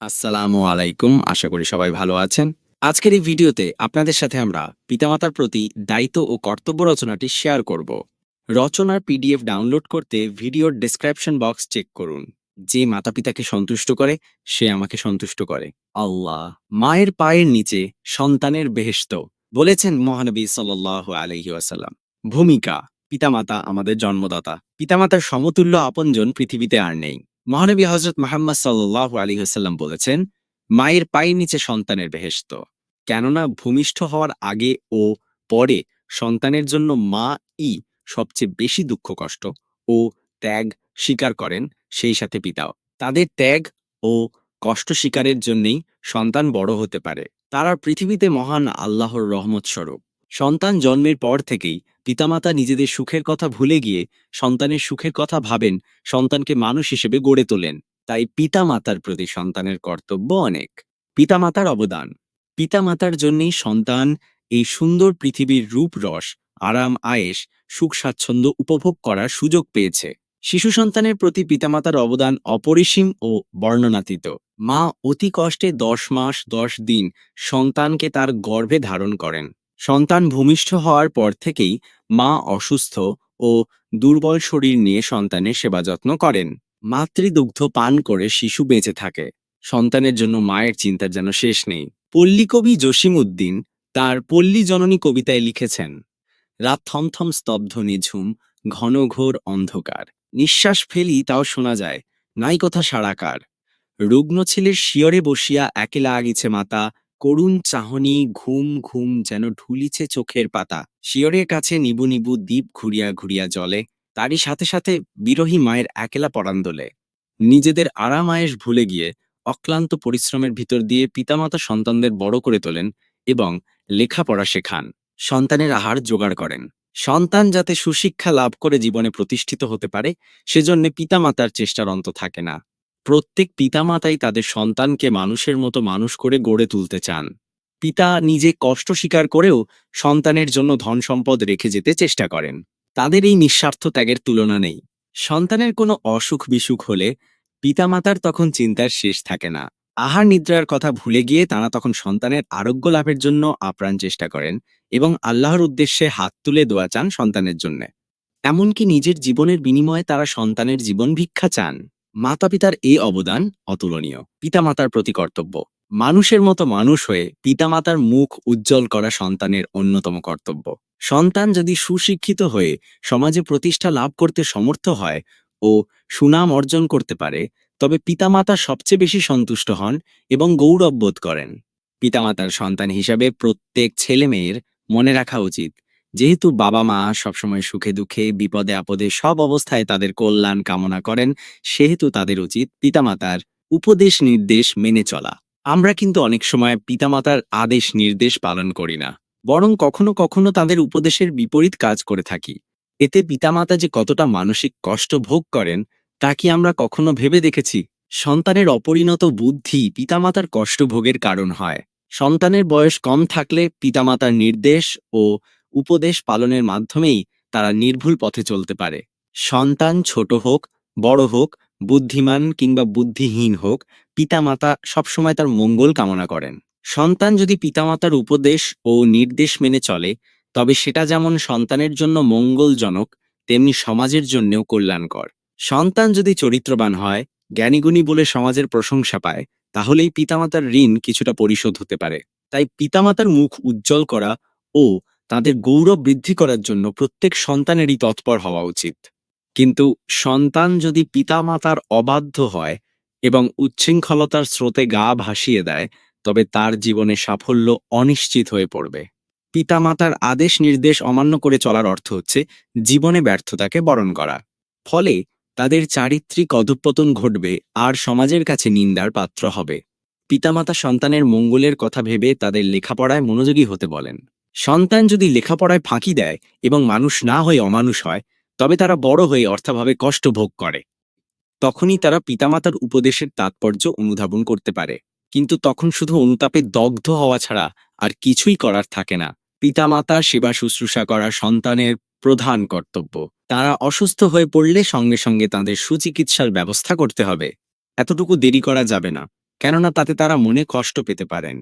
আসসালামু আলাইকুম, আশা করি সবাই ভালো আছেন। আজকের এই ভিডিওতে আপনাদের সাথে আমরা পিতামাতার প্রতি দায়িত্ব ও কর্তব্য রচনাটি শেয়ার করব। রচনার পিডিএফ ডাউনলোড করতে ভিডিওর ডেসক্রিপশন বক্স চেক করুন। যে মাতা পিতাকে সন্তুষ্ট করে, সে আমাকে সন্তুষ্ট করে। আল্লাহ মায়ের পায়ের নিচে সন্তানের বেহেশত। বলেছেন মহানবী সাল্লাহ আলহি আসাল্লাম ভূমিকা, পিতামাতা আমাদের জন্মদাতা। পিতামাতার সমতুল্য আপনজন পৃথিবীতে আর নেই। মহানবী হজরত মোহাম্মদ সাল্লাহ আলী হাসাল্লাম বলেছেন, মায়ের পায়ের নিচে সন্তানের বেহেশত। কেননা ভূমিষ্ঠ হওয়ার আগে ও পরে সন্তানের জন্য মা ই সবচেয়ে বেশি দুঃখ কষ্ট ও ত্যাগ স্বীকার করেন সেই সাথে পিতাও। তাদের ত্যাগ ও কষ্ট স্বীকারের জন্যেই সন্তান বড় হতে পারে। তারা পৃথিবীতে মহান আল্লাহর রহমত স্বরূপ। সন্তান জন্মের পর থেকেই পিতামাতা নিজেদের সুখের কথা ভুলে গিয়ে সন্তানের সুখের কথা ভাবেন, সন্তানকে মানুষ হিসেবে গড়ে তোলেন। তাই পিতামাতার প্রতি সন্তানের কর্তব্য অনেক। পিতামাতার অবদান। পিতামাতার জন্যই সন্তান এই সুন্দর পৃথিবীর রূপ রস আরাম, আয়েশ, সুখ, স্বাচ্ছন্দ্য উপভোগ করার সুযোগ পেয়েছে। শিশু সন্তানের প্রতি পিতামাতার অবদান অপরিসীম ও বর্ণনাতীত। মা অতি কষ্টে দশ মাস, দশ দিন সন্তানকে তার গর্ভে ধারণ করেন। সন্তান ভূমিষ্ঠ হওয়ার পর থেকেই মা অসুস্থ ও দুর্বল শরীর নিয়ে সন্তানের সেবা যত্ন করেন। মাতৃদুগ্ধ পান করে শিশু বেঁচে থাকে। সন্তানের জন্য মায়ের চিন্তার যেন শেষ নেই। পল্লীকবি জসিম উদ্দিন তার পল্লী জননী কবিতায় লিখেছেন, রাত থমথম স্তব্ধ নিঝুম, ঘন ঘোর অন্ধকার। নিঃশ্বাস ফেলি, তাও শোনা যায়, নাই কথা সারাকার। রুগ্ন ছেলের শিয়রে বসিয়া একেলা আগিছে মাতা করুণ চাহনি ঘুম ঘুম যেন ঢুলিছে চোখের পাতা। শিয়রের কাছে নিবু নিবু দ্বীপ ঘুরিয়া ঘুরিয়া জলে তারই সাথে সাথে বিরহী মায়ের একেলা পরান দোলে নিজেদের আরাম আয়েশ ভুলে গিয়ে অক্লান্ত পরিশ্রমের ভিতর দিয়ে পিতামাতা সন্তানদের বড় করে তোলেন এবং লেখাপড়া শেখান। সন্তানের আহার জোগাড় করেন। সন্তান যাতে সুশিক্ষা লাভ করে জীবনে প্রতিষ্ঠিত হতে পারে, সেজন্য পিতামাতার চেষ্টার অন্ত থাকে না। প্রত্যেক পিতামাতাই তাদের সন্তানকে মানুষের মতো মানুষ করে গড়ে তুলতে চান। পিতা নিজে কষ্ট স্বীকার করেও সন্তানের জন্য ধন সম্পদ রেখে যেতে চেষ্টা করেন। তাদের এই নিঃস্বার্থ ত্যাগের তুলনা নেই। সন্তানের কোনো অসুখ বিসুখ হলে পিতামাতার তখন চিন্তার শেষ থাকে না। আহার নিদ্রার কথা ভুলে গিয়ে তারা তখন সন্তানের আরোগ্য লাভের জন্য আপ্রাণ চেষ্টা করেন এবং আল্লাহর উদ্দেশ্যে হাত তুলে দোয়া চান সন্তানের জন্য। এমনকি নিজের জীবনের বিনিময়ে তারা সন্তানের জীবন ভিক্ষা চান। মাতা পিতার এই অবদান অতুলনীয়। পিতামাতার প্রতি কর্তব্য। মানুষের মতো মানুষ হয়ে পিতামাতার মুখ উজ্জ্বল করা সন্তানের অন্যতম কর্তব্য। সন্তান যদি সুশিক্ষিত হয়ে সমাজে প্রতিষ্ঠা লাভ করতে সমর্থ হয় ও সুনাম অর্জন করতে পারে, তবে পিতামাতা সবচেয়ে বেশি সন্তুষ্ট হন এবং গৌরব বোধ করেন। পিতামাতার সন্তান হিসাবে প্রত্যেক ছেলে মেয়ের মনে রাখা উচিত যেহেতু বাবা মা সবসময় সুখে দুঃখে, বিপদে আপদে সব অবস্থায় তাদের কল্যাণ কামনা করেন, সেহেতু তাদের উচিত পিতামাতার উপদেশ নির্দেশ মেনে চলা। আমরা কিন্তু অনেক সময় পিতামাতার আদেশ নির্দেশ পালন করি না, বরং কখনো কখনো তাদের উপদেশের বিপরীত কাজ করে থাকি। এতে পিতামাতা যে কতটা মানসিক কষ্ট ভোগ করেন, তা কি আমরা কখনো ভেবে দেখেছি? সন্তানের অপরিণত বুদ্ধি পিতামাতার কষ্ট ভোগের কারণ হয়। সন্তানের বয়স কম থাকলে পিতামাতার নির্দেশ ও উপদেশ পালনের মাধ্যমেই তারা নির্ভুল পথে চলতে পারে। সন্তান ছোট হোক, বড় হোক, বুদ্ধিমান কিংবা বুদ্ধিহীন হোক, পিতামাতা সবসময় তার মঙ্গল কামনা করেন। সন্তান যদি পিতামাতার উপদেশ ও নির্দেশ মেনে চলে, তবে সেটা যেমন সন্তানের জন্য মঙ্গলজনক, তেমনি সমাজের জন্যও কল্যাণকর। সন্তান যদি চরিত্রবান হয়, জ্ঞানীগুণী বলে সমাজের প্রশংসা পায়, তাহলেই পিতামাতার ঋণ কিছুটা পরিশোধ হতে পারে। তাই পিতামাতার মুখ উজ্জ্বল করা ও তাদের গৌরব বৃদ্ধি করার জন্য প্রত্যেক সন্তানেরই তৎপর হওয়া উচিত। কিন্তু সন্তান যদি পিতামাতার অবাধ্য হয় এবং উচ্ছৃঙ্খলতার স্রোতে গা ভাসিয়ে দেয়, তবে তার জীবনে সাফল্য অনিশ্চিত হয়ে পড়বে। পিতামাতার আদেশ নির্দেশ অমান্য করে চলার অর্থ হচ্ছে জীবনে ব্যর্থতাকে বরণ করা। ফলে তাদের চারিত্রিক অধঃপতন ঘটবে, আর সমাজের কাছে নিন্দার পাত্র হবে। পিতামাতা সন্তানের মঙ্গলের কথা ভেবে তাদের লেখাপড়ায় মনোযোগী হতে বলেন। সন্তান যদি লেখাপড়ায় ফাঁকি দেয় এবং মানুষ না হয়ে অমানুষ হয়, তবে তারা বড় হয়ে অর্থাভাবে কষ্ট ভোগ করে। তখনই তারা পিতামাতার উপদেশের তাৎপর্য অনুধাবন করতে পারে। কিন্তু তখন শুধু অনুতাপে দগ্ধ হওয়া ছাড়া আর কিছুই করার থাকে না। পিতামাতার সেবা শুশ্রূষা করা সন্তানের প্রধান কর্তব্য। তারা অসুস্থ হয়ে পড়লে সঙ্গে সঙ্গে তাদের সুচিকিৎসার ব্যবস্থা করতে হবে। এতটুকু দেরি করা যাবে না, কেননা তাতে তারা মনে কষ্ট পেতে পারেন।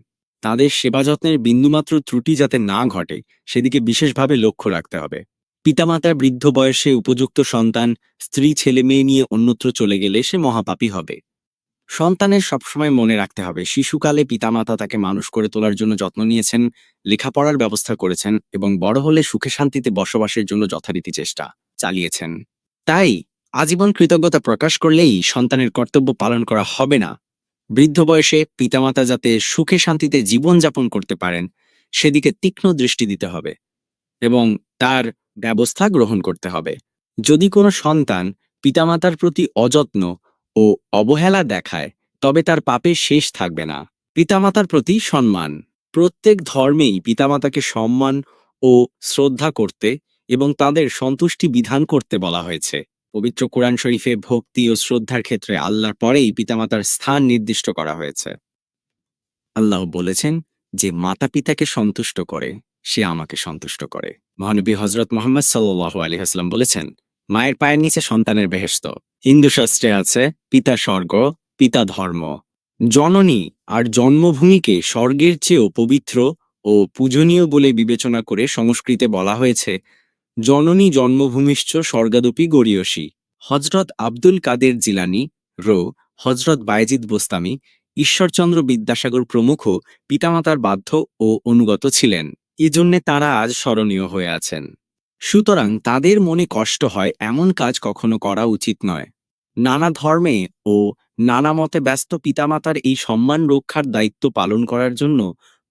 তাদের সেবা যত্নের বিন্দুমাত্র ত্রুটি যাতে না ঘটে, সেদিকে বিশেষভাবে লক্ষ্য রাখতে হবে। পিতামাতার বৃদ্ধ বয়সে উপযুক্ত সন্তান, স্ত্রী, ছেলে মেয়ে নিয়ে অন্যত্র চলে গেলে সে মহাপাপী হবে। সন্তানের সবসময় মনে রাখতে হবে, শিশুকালে পিতামাতা তাকে মানুষ করে তোলার জন্য যত্ন নিয়েছেন, লেখাপড়ার ব্যবস্থা করেছেন এবং বড় হলে সুখে শান্তিতে বসবাসের জন্য যথারীতি চেষ্টা চালিয়েছেন। তাই আজীবন কৃতজ্ঞতা প্রকাশ করলেই সন্তানের কর্তব্য পালন করা হবে না। বৃদ্ধ বয়সে পিতামাতা যাতে সুখে শান্তিতে জীবনযাপন করতে পারেন, সেদিকে তীক্ষ্ণ দৃষ্টি দিতে হবে এবং তার ব্যবস্থা গ্রহণ করতে হবে। যদি কোনো সন্তান পিতামাতার প্রতি অযত্ন ও অবহেলা দেখায়, তবে তার পাপে শেষ থাকবে না। পিতামাতার প্রতি সম্মান। প্রত্যেক ধর্মেই পিতামাতাকে সম্মান ও শ্রদ্ধা করতে এবং তাদের সন্তুষ্টি বিধান করতে বলা হয়েছে। পবিত্র কোরআন শরীফে ভক্তি ও শ্রদ্ধার ক্ষেত্রে আল্লাহর পরেই পিতামাতার স্থান নির্দিষ্ট করা হয়েছে। আল্লাহ বলেছেন যে, মাতা পিতাকে সন্তুষ্ট করে, সে আমাকে সন্তুষ্ট করে। মহানবী হজরত মোহাম্মদ সাল্লাহ আলী হাসলাম বলেছেন, মায়ের পায়ের নিচে সন্তানের বেহেস্ত হিন্দু শাস্ত্রে আছে, পিতা স্বর্গ, পিতা ধর্ম। জননী আর জন্মভূমিকে স্বর্গের চেয়েও পবিত্র ও পূজনীয় বলে বিবেচনা করে সংস্কৃতে বলা হয়েছে জননী জন্মভূমিশ্চ স্বর্গাদপি গরীয়সী হজরত আব্দুল কাদের জিলানি, রো, হজরত বায়েজিদ বোস্তামি, ঈশ্বরচন্দ্র বিদ্যাসাগর প্রমুখ পিতামাতার বাধ্য ও অনুগত ছিলেন। এজন্যে তারা আজ স্মরণীয় হয়ে আছেন। সুতরাং তাদের মনে কষ্ট হয় এমন কাজ কখনো করা উচিত নয়। নানা ধর্মে ও নানা মতে ব্যস্ত পিতামাতার এই সম্মান রক্ষার দায়িত্ব পালন করার জন্য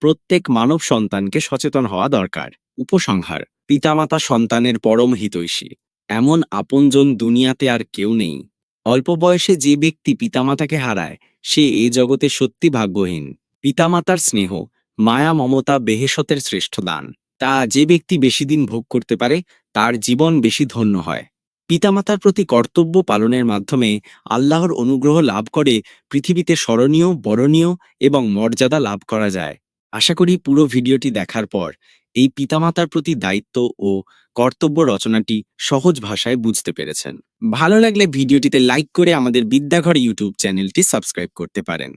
প্রত্যেক মানব সন্তানকে সচেতন হওয়া দরকার। উপসংহার পিতামাতা সন্তানের পরম হিতৈষী। এমন আপনজন দুনিয়াতে আর কেউ নেই। অল্প বয়সে যে ব্যক্তি পিতামাতাকে হারায়, সে এ জগতে সত্যি ভাগ্যহীন। পিতামাতার স্নেহ, মায়া, মমতা, বেহেশতের শ্রেষ্ঠ দান। তা যে ব্যক্তি বেশি দিন ভোগ করতে পারে, তার জীবন বেশি ধন্য হয়। পিতামাতার প্রতি কর্তব্য পালনের মাধ্যমে আল্লাহর অনুগ্রহ লাভ করে পৃথিবীতে স্মরণীয়, বরণীয় এবং মর্যাদা লাভ করা যায়। আশা করি পুরো ভিডিওটি দেখার পর এই পিতামাতার প্রতি দায়িত্ব ও কর্তব্য রচনাটি সহজ ভাষায় বুঝতে পেরেছেন। ভালো লাগলে ভিডিওটিতে লাইক করে আমাদের বিদ্যাঘর ইউটিউব চ্যানেলটি সাবস্ক্রাইব করতে পারেন।